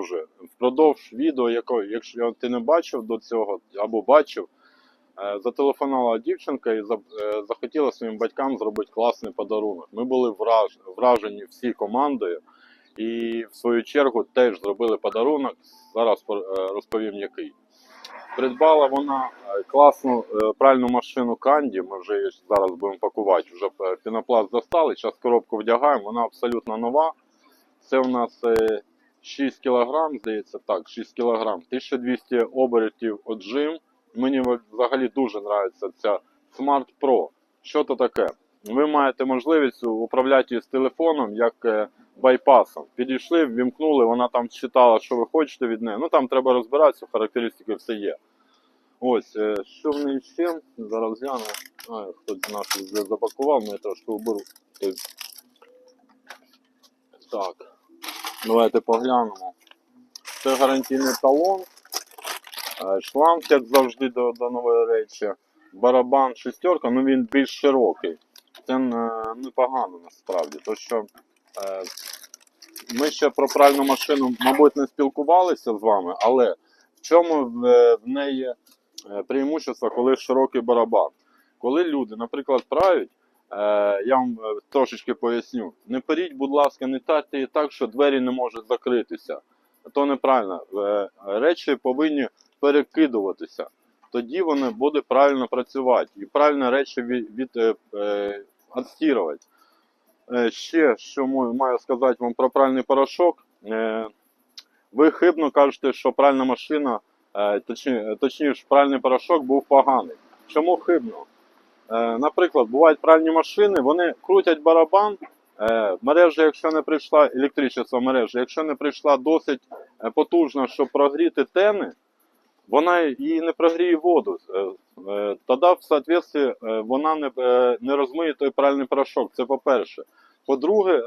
Дуже впродовж відео, яко, якщо ти не бачив до цього або бачив, е, зателефонувала дівчинка і е, захотіла своїм батькам зробити класний подарунок. Ми були враж, вражені всі командою і в свою чергу теж зробили подарунок. Зараз е, розповім який. Придбала вона класну пральну машину Канді. Ми вже її зараз будемо пакувати. Вже пінопласт достали. Зараз коробку вдягаємо. Вона абсолютно нова. Це у нас 6 кг, здається, так, 6 кг, 1200 обертів отжим. Мені взагалі дуже подобається ця Smart Pro. Що то таке? Ви маєте можливість управляти її з телефоном як е, байпасом. Підійшли, ввімкнули, вона там читала, що ви хочете від неї. Ну там треба розбиратися, характеристики все є. Ось, е, що в неї ще? Зараз гляну. А, хтось наш вже запакував, ну я трошки. Тобто, Так. Давайте поглянемо. Це гарантійний талон. Е, Шланг, як завжди, до, до нової речі. Барабан шестерка, ну він більш широкий. Це непогано насправді. То що е, ми ще про пральну машину, мабуть, не спілкувалися з вами, але в чому в, е, неї е, преимущество, коли широкий барабан? Коли люди, наприклад, прають, е, я вам е, трошечки поясню. Не періть, будь ласка, не тарте так, що двері не можуть закритися. То неправильно. Е, Речі повинні перекидуватися. Тоді вони будуть правильно працювати і правильно речі від, від, е, е, відстірувати. Е, ще що маю сказати вам про пральний порошок. Е, ви хибно кажете, що пральна машина, е, точні, точніше, пральний порошок був поганий. Чому хибно? Е, Наприклад, бувають пральні машини, вони крутять барабан. е, Мережа, якщо не прийшла, електричество мережа, якщо не прийшла досить е, потужно, щоб прогріти тени, вона її не прогріє воду. Тоді, в соответствии, е, вона не, не розмиє той пральний порошок. Це по-перше. По-друге,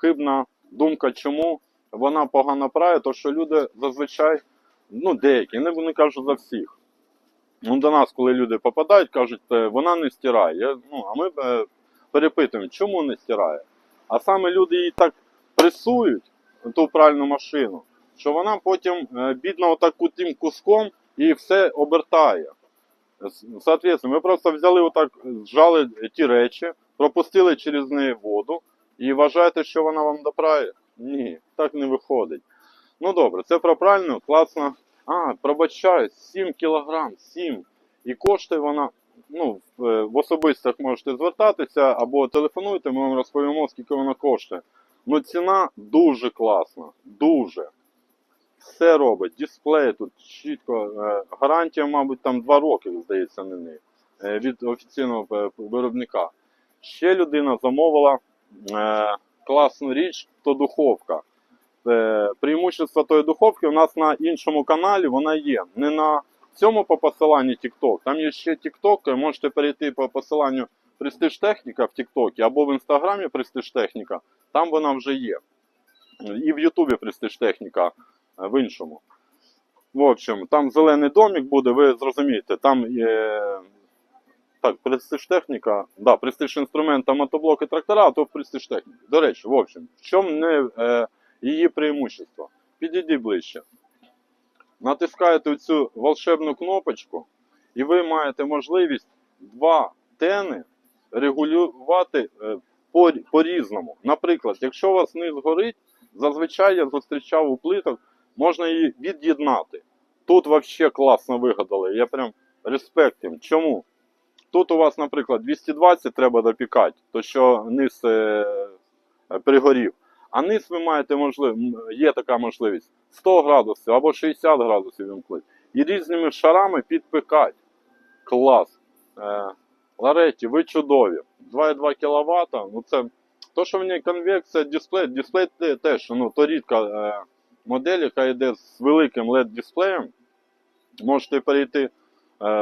хибна думка, чому вона погано прає, то що люди зазвичай, ну деякі, не, не кажу за всіх. Ну, до нас, коли люди попадають, кажуть, «Е, вона не стирає. Ну, а ми е, перепитуємо, чому не стирає. А саме люди її так пресують, ту пральну машину, що вона потім е, бідно отак тим куском і все обертає. Соответственно, ми просто взяли отак, зжали ті речі, пропустили через неї воду і вважаєте, що вона вам допрає? Ні, так не виходить. Ну добре, це про пральну, класно. А, пробачаю, 7 кілограм, 7. І коштує вона, ну, в, е, особистих можете звертатися або телефонуйте, ми вам розповімо, скільки вона коштує. Ну, ціна дуже класна, дуже. Все робить, дисплей тут чітко. е, Гарантія, мабуть, там 2 роки, здається, на неї е, від офіційного виробника. Ще людина замовила класну річ, то духовка. Е, преимущество тої духовки у нас на іншому каналі вона є. Не на цьому по посиланню TikTok. Там є ще TikTok, можете перейти по посиланню Prestige Техніка в TikTok або в інстаграмі Prestige Техніка, там вона вже є. І в Ютубі Prestige Техніка в іншому. В общем, там зелений домик буде, ви зрозумієте, там є. Так, Prestige Техніка, да, Prestige інструмента, мотоблоки, трактора, а то Prestige Техніка. До речі, в общем, в чому не е, її преимущество? Підійди ближче. Натискаєте цю волшебну кнопочку, і ви маєте можливість два тени регулювати е, по- по-різному. Наприклад, якщо у вас низ горить, зазвичай я зустрічав у плиток, можна її від'єднати. Тут взагалі класно вигадали. Я прям респект їм. Чому? Тут у вас, наприклад, 220 треба допікати, то що низ е, пригорів. А низ ви маєте можливість, є така можливість 100 градусів або 60 градусів вимкнути. І різними шарами підпекати. Клас. Е, Лареті, ви чудові. 2,2 кВт. Ну це то, що в ній конвекція, дисплей, дисплей теж, ну, то рідка е, модель, яка йде з великим LED-дисплеєм. Можете перейти е,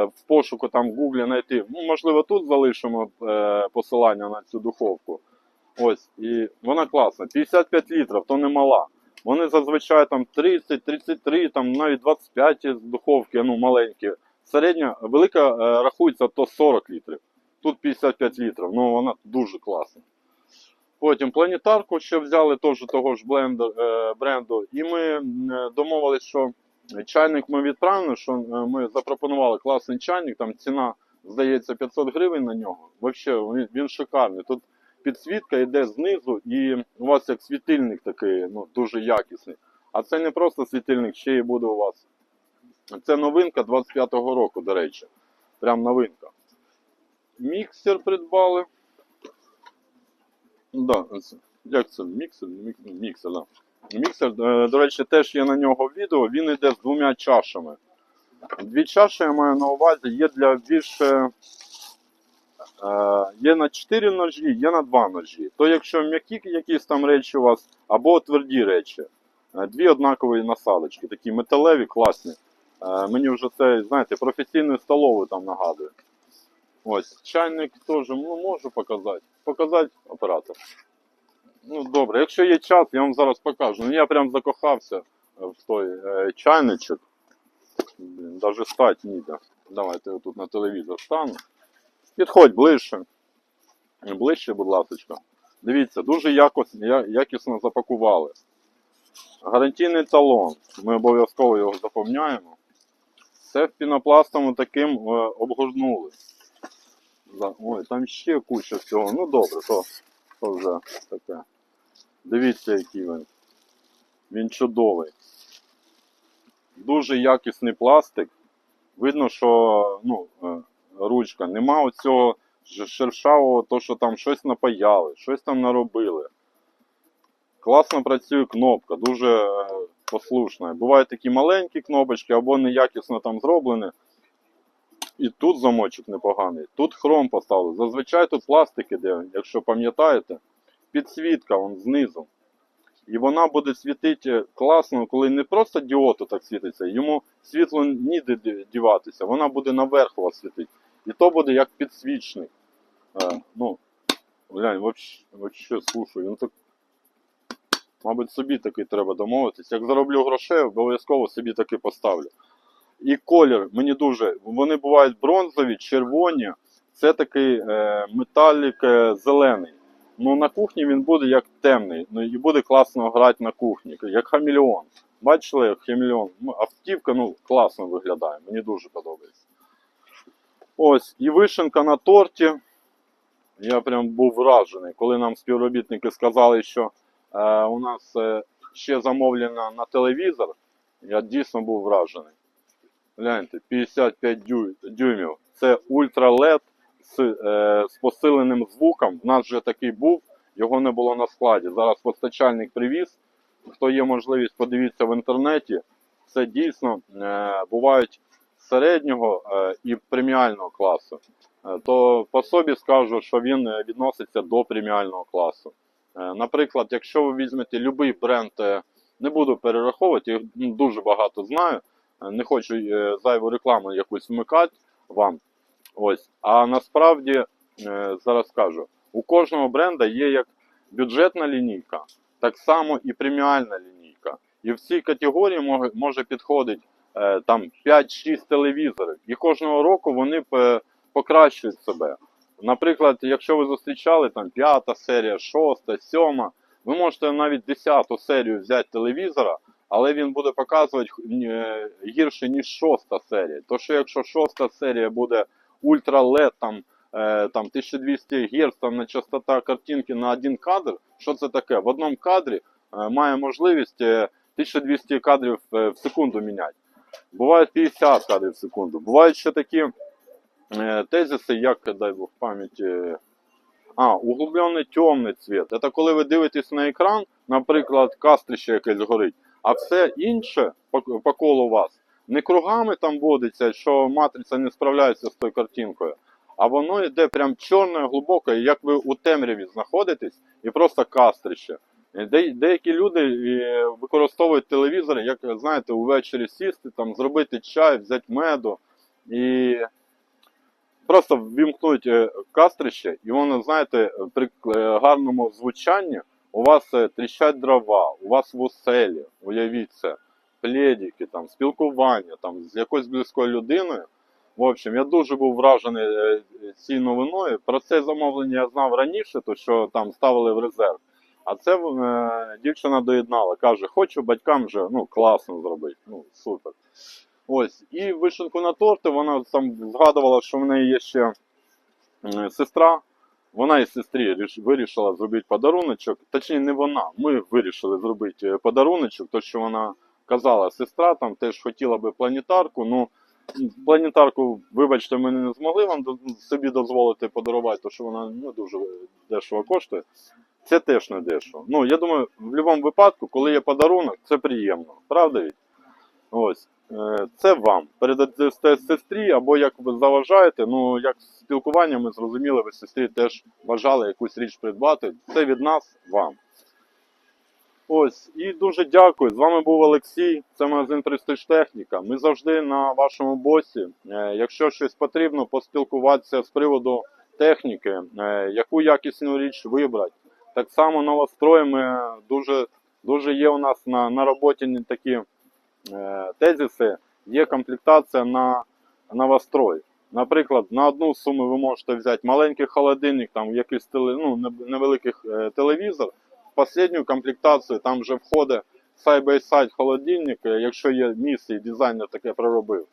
в пошуку там в Гуглі знайти. Ну, можливо, тут залишимо е, посилання на цю духовку. Ось, і вона класна. 55 літрів, то не мала. Вони зазвичай там 30, 33, там навіть 25 з духовки, ну маленькі. Середня, велика е, рахується то 40 літрів. Тут 55 літрів, ну вона дуже класна. Потім планетарку ще взяли теж того ж бленду, е, бренду. І ми е, домовились, що чайник ми відправимо, що ми запропонували класний чайник, там ціна, здається, 500 гривень на нього. Взагалі, він шикарний. Тут підсвітка йде знизу, і у вас як світильник такий, ну, дуже якісний. А це не просто світильник, ще й буде у вас. Це новинка 25-го року, до речі. Прям новинка. Міксер придбали. Да, як це? Міксер? Міксер, да. Міксер, е, до речі, теж є на нього відео. Він йде з двома чашами. Дві чаші я маю на увазі, є для більше. Е, є на 4 ножі, є на 2 ножі. То якщо м'які якісь там речі у вас, або тверді речі. Е, Дві однакові насадочки, такі металеві, класні. Е, мені вже це, знаєте, професійну столову там нагадує. Ось, чайник теж ну, можу показати. Показати оператор. Ну, добре, якщо є час, я вам зараз покажу. Ну, я прям закохався в той е, чайничок. Навіть стати ніде. Давайте я тут на телевізор стану. Підходь ближче. Ближче, будь ласка. Дивіться, дуже якось, якісно запакували. Гарантійний талон. Ми обов'язково його заповняємо. Це в пінопластом таким е, обгорнули. Ой, там ще куча всього. Ну добре, то, то вже таке. Дивіться, який він. Він чудовий. Дуже якісний пластик. Видно, що ну, е, ручка. Нема оцього шершавого, то, що там щось напаяли, щось там наробили. Класно працює кнопка, дуже е, послушна. Бувають такі маленькі кнопочки або неякісно там зроблені. І тут замочок непоганий, тут хром поставили. Зазвичай тут пластик іде, якщо пам'ятаєте, підсвітка вон знизу. І вона буде світити класно, коли не просто діод так світиться, йому світло ніде діватися, вона буде наверх вас світити. І то буде як підсвічник. Е, ну, глянь, вообще, вообще він так. Мабуть, собі такий треба домовитись. Як зароблю грошей, обов'язково собі таки поставлю. І колір мені дуже. Вони бувають бронзові, червоні. Це такий е, металік е, зелений. Ну на кухні він буде як темний. Ну і буде класно грати на кухні, як хамелеон. Бачили, як? Ну, Автівка ну, класно виглядає, мені дуже подобається. Ось, і вишенка на торті. Я прям був вражений, коли нам співробітники сказали, що е, у нас е, ще замовлено на телевізор. Я дійсно був вражений. Гляньте, 55 дю- дюймів. Це ультра LED з, е, з посиленим звуком. У нас вже такий був, його не було на складі. Зараз постачальник привіз. Хто є можливість, подивіться в інтернеті. Це дійсно е, бувають середнього е, і преміального класу. Е, то по собі скажу, що він е, відноситься до преміального класу. Наприклад, якщо ви візьмете будь-який бренд, не буду перераховувати, їх дуже багато знаю. Не хочу зайву рекламу якусь вмикати вам. Ось. А насправді, зараз скажу, у кожного бренда є як бюджетна лінійка, так само і преміальна лінійка. І в цій категорії може, е, там 5-6 телевізорів. І кожного року вони е, покращують себе. Наприклад, якщо ви зустрічали там п'ята серія, шоста, сьома, ви можете навіть десяту серію взяти телевізора, але він буде показувати е, гірше, ніж шоста серія. То що якщо шоста серія буде ультра LED, там, е, там 1200 Гц, на частота картинки на один кадр, що це таке? В одному кадрі е, має можливість е, 1200 кадрів е, в секунду міняти. Буває 50 кадрів в секунду. Бувають ще такі е, тезиси, як дай Бог пам'яті. А, углублений темний цвіт. Це коли ви дивитесь на екран, наприклад, кастрище якесь горить, а все інше по, по колу вас не кругами там водиться, що матриця не справляється з тою картинкою, а воно йде прям чорне, глибоке, як ви у темряві знаходитесь, і просто кастрище. Деякі люди е, використовують телевізор, як знаєте, увечері сісти, там, зробити чай, взяти меду і просто ввімкнуть е, кастрище, і воно, знаєте, при е, гарному звучанні у вас тріщать дрова, у вас в оселі, уявіть це, пледики, там, спілкування там, з якоюсь близькою людиною. В общем, я дуже був вражений цією новиною. Про це замовлення я знав раніше, то що там ставили в резерв. А це е, дівчина доєднала. Каже, хочу батькам вже ну, класно зробити. Ну, супер. Ось. І вишенку на торти, вона там згадувала, що в неї є ще е, сестра. Вона і сестрі вирішила зробити подаруночок. Точніше, не вона. Ми вирішили зробити е, подаруночок, то що вона казала, сестра там теж хотіла би планетарку. Ну, планетарку, вибачте, ми не змогли вам собі дозволити подарувати, тому що вона не дуже дешево коштує. Це теж не дешево. Ну, я думаю, в будь-якому випадку, коли є подарунок, це приємно. Правда? Ось. Е, Це вам. Передасте сестрі, або як ви заважаєте, ну як спілкування ми зрозуміли, ви сестрі теж бажали якусь річ придбати. Це від нас вам. Ось, і дуже дякую. З вами був Олексій. Це магазин Престиж Техніка. Ми завжди на вашому босі. Е, Якщо щось потрібно, поспілкуватися з приводу техніки, е, яку якісну річ вибрати. Так само новострої ми дуже, дуже є у нас на, на роботі такі е, тезиси, є комплектація на новострой. Наприклад, на одну суму ви можете взяти маленький холодильник, там якийсь теле, ну, не- невеликий е, телевізор. В останню комплектацію там вже входить side-by-side холодильник, е, якщо є місце і дизайнер таке проробив.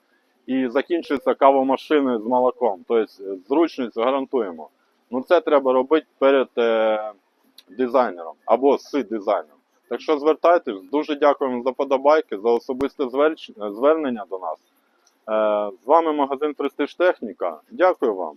І закінчується кавомашиною з молоком. Тобто зручність гарантуємо. Ну це треба робити перед е, дизайнером або з дизайнером. Так що звертайтесь, дуже дякуємо за подобайки, за особисте звернення до нас. Е, З вами магазин Престиж Техніка. Дякую вам.